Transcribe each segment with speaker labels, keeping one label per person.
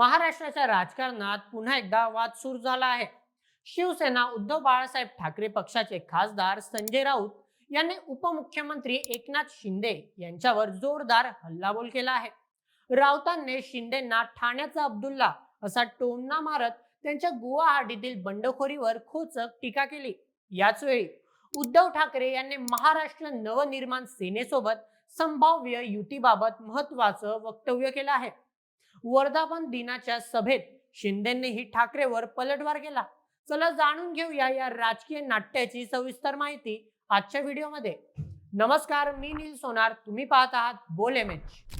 Speaker 1: महाराष्ट्राच्या राजकारणात पुन्हा एकदा वाद सुरू झाला आहे. शिवसेना उद्धव बाळासाहेब ठाकरे पक्षाचे खासदार संजय राऊत यांनी उपमुख्यमंत्री एकनाथ शिंदे यांच्यावर जोरदार हल्लाबोल केला आहे. राऊतांनी शिंदेना ठाण्याचा अब्दुल्ला असा टोमना मारत त्यांच्या गुवाहाटीतील बंडखोरीवर खोचक टीका केली. याच वेळी उद्धव ठाकरे यांनी महाराष्ट्र नवनिर्माण सेनेसोबत संभाव्य युतीबाबत महत्वाचं वक्तव्य केलं आहे. वर्धापन दिनाच्या सभेत शिंदेंनीही ठाकरेवर पलटवार केला. चला जाणून घेऊया या राजकीय नाट्याची सविस्तर माहिती आजच्या व्हिडिओमध्ये. नमस्कार मी नील सोनार. तुम्ही पाहत आहात बोले एम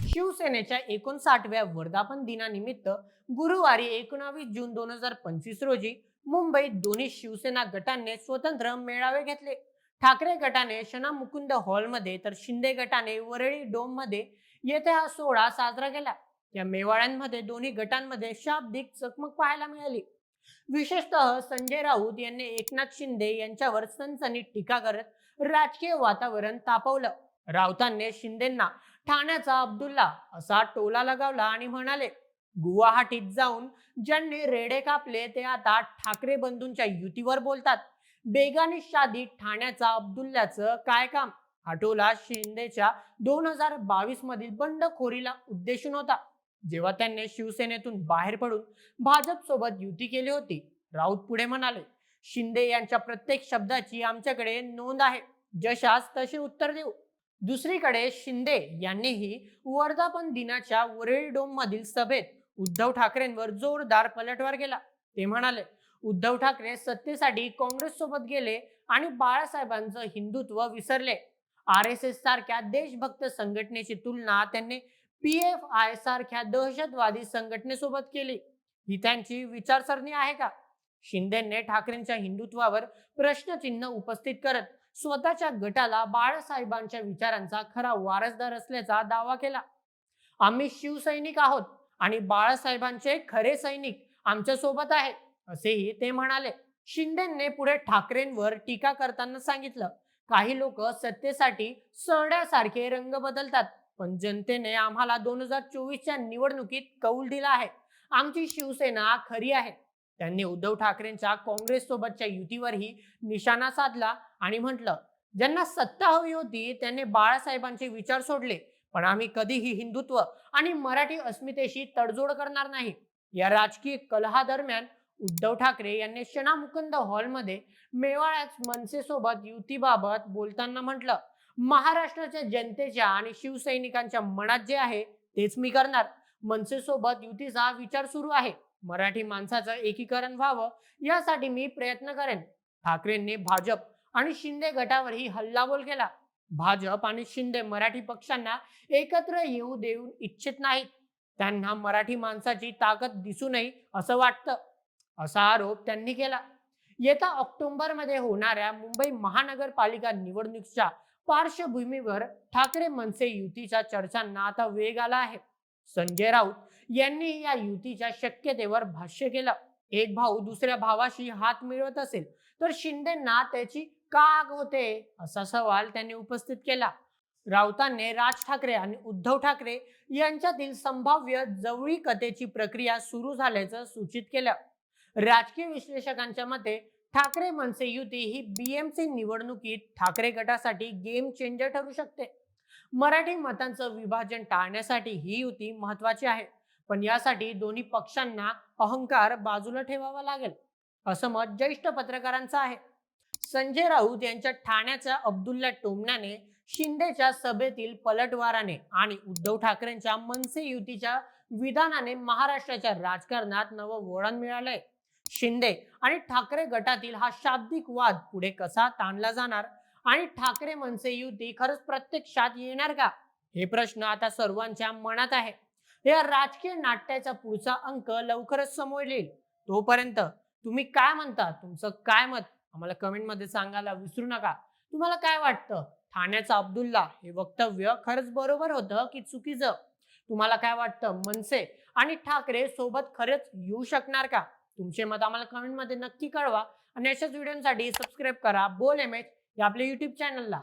Speaker 1: शिवसेनेच्या एकोणसाठव्या वर्धापन दिनानिमित्त गुरुवारी एकोणावीस जून दोन हजार पंचवीस रोजी मुंबईत दोन्ही शिवसेना गटांनी स्वतंत्र मेळावे घेतले. ठाकरे गटाने शना मुकुंद हॉलमध्ये तर शिंदे गटाने वरळी डोममध्ये येथे हा सोहळा साजरा केला. या मेवाड्यांमध्ये दोन्ही गटांमध्ये शाब्दिक चकमक पाहायला मिळाली. विशेषतः संजय राऊत यांनी एकनाथ शिंदे यांच्यावर सनसनीत टीका करत राजकीय वातावरण तापवलं. राऊतांनी शिंदेंना ठाण्याचा अब्दुल्ला असा टोला लगावला आणि म्हणाले गुवाहाटीत जाऊन ज्यांनी रेडे कापले ते आता ठाकरे बंधूंच्या युतीवर बोलतात. बेगानी शादी ठाण्याचा अब्दुल्ल्याचं काय काम? हा टोला शिंदेच्या दोन हजार बावीस मधील बंडखोरीला उद्देशून होता. जेव्हा त्यांनी शिवसेनेतून बाहेर पडून भाजप सोबत युती केली होती राऊत पुढे म्हणाले शिंदे यांच्या प्रत्येक शब्दाची आमच्याकडे नोंद आहे. जशास तसे उत्तर देऊ. दुसरीकडे शिंदे यांनीही वर्धापन दिनाच्या वरेल डोम मधील सभेत उद्धव ठाकरेंवर जोरदार पलटवार केला. ते म्हणाले उद्धव ठाकरे सत्तेसाठी काँग्रेस सोबत गेले आणि बाळासाहेबांचं हिंदुत्व विसरले. आर एस एस सारख्या देशभक्त संघटनेची तुलना त्यांनी पी एफ आय सारख्या दहशतवादी संघटनेसोबत केली. ही त्यांची विचारसरणी आहे का? शिंदेने ठाकरेंच्या हिंदुत्वावर प्रश्नचिन्ह उपस्थित करत स्वतःच्या गटाला बाळासाहेबांच्या विचारांचा खरा वारसदार असल्याचा दावा केला. आम्ही शिवसैनिक आहोत आणि बाळासाहेबांचे खरे सैनिक आमच्यासोबत आहेत असेही ते म्हणाले. शिंदेने पुढे ठाकरेंवर टीका करताना सांगितलं काही लोक सत्तेसाठी सरड्यासारखे रंग बदलतात. पण जनतेने आम्हाला दोन हजार चोवीसच्या निवडणुकीत कौल दिला आहे. आमची शिवसेना खरी आहे. त्यांनी उद्धव ठाकरेंच्या काँग्रेस सोबतच्या युतीवरही निशाणा साधला आणि म्हटलं ज्यांना सत्ता हवी होती त्यांनी बाळासाहेबांचे विचार सोडले पण आम्ही कधीही हिंदुत्व आणि मराठी अस्मितेशी तडजोड करणार नाही. या राजकीय कलहादरम्यान उद्धव ठाकरे यांनी शना मुकुंद हॉलमध्ये मेवाळ्याच मनसेसोबत युतीबाबत बोलताना म्हटलं महाराष्ट्राच्या जनतेच्या आणि शिवसैनिकांच्या मनात जे आहे तेच मी करणार. मनसेसोबत युतीचा विचार सुरू आहे. मराठी माणसाचं एकीकरण व्हावं यासाठी मी प्रयत्न करेन. ठाकरेंनी भाजप आणि शिंदे गटावरही हल्लाबोल केला. भाजप आणि शिंदे मराठी पक्षांना एकत्र येऊ देऊ इच्छित नाहीत. त्यांना मराठी माणसाची ताकद दिसू नये असं वाटतं. असा आरोप त्यांनी केला. येत्या ऑक्टोबरमध्ये होणाऱ्या मुंबई महानगरपालिका निवडणुकीच्या पार्श्वभूमीवर ठाकरे मनसे युतीच्या चर्चांना आता वेग आला आहे. संजय राऊत यांनी या युतीच्या शक्यतेवर भाष्य केलं. एक भाऊ दुसऱ्या भावाशी हात मिळवत असेल तर शिंदेना त्याची का आग होते असा सवाल त्यांनी उपस्थित केला. राऊतांनी राज ठाकरे आणि उद्धव ठाकरे यांच्यातील संभाव्य जवळी कथेची प्रक्रिया सुरू झाल्याचं सूचित केलं. राजकीय विश्लेषकांच्या मते ठाकरे मनसे युती ही बीएमसी निवडणुकीत ठाकरे गटासाठी गेम चेंजर ठरू शकते. मराठी मतांचं विभाजन टाळण्यासाठी ही युती महत्वाची आहे. पण यासाठी दोन्ही पक्षांना अहंकार बाजूला ठेवावा लागेल असं मत ज्येष्ठ पत्रकारांचं आहे. संजय राऊत यांच्या ठाण्याच्या अब्दुल्ला टोमण्याने शिंदेच्या सभेतील पलटवाराने आणि उद्धव ठाकरेंच्या मनसे युतीच्या विधानाने महाराष्ट्राच्या राजकारणात नवं वळण मिळालंय. शिंदे आणि ठाकरे गटातील हा शाब्दिक वाद पुढे कसा ताणला जाणार? आणि ठाकरे मनसे युती खरंच प्रत्यक्षात येणार का? हे प्रश्न आता सर्वांच्या मनात आहे. या राजकीय नाट्याचा पुढचा अंक लवकरच समोर येईल. तोपर्यंत तुम्ही काय म्हणता? तुमचं काय मत? आम्हाला कमेंटमध्ये सांगायला विसरू नका. तुम्हाला काय वाटतं? ठाण्याचा अब्दुल्ला हे वक्तव्य खरंच बरोबर होतं की चुकीचं? तुम्हाला काय वाटतं? मनसे आणि ठाकरे सोबत खरंच येऊ शकणार का? तुमचे मत आम्हाला कमेंटमध्ये नक्की कळवा. आणि अशाच व्हिडिओसाठी सबस्क्राईब करा. बोल एम एच या आपल्या युट्यूब चॅनलला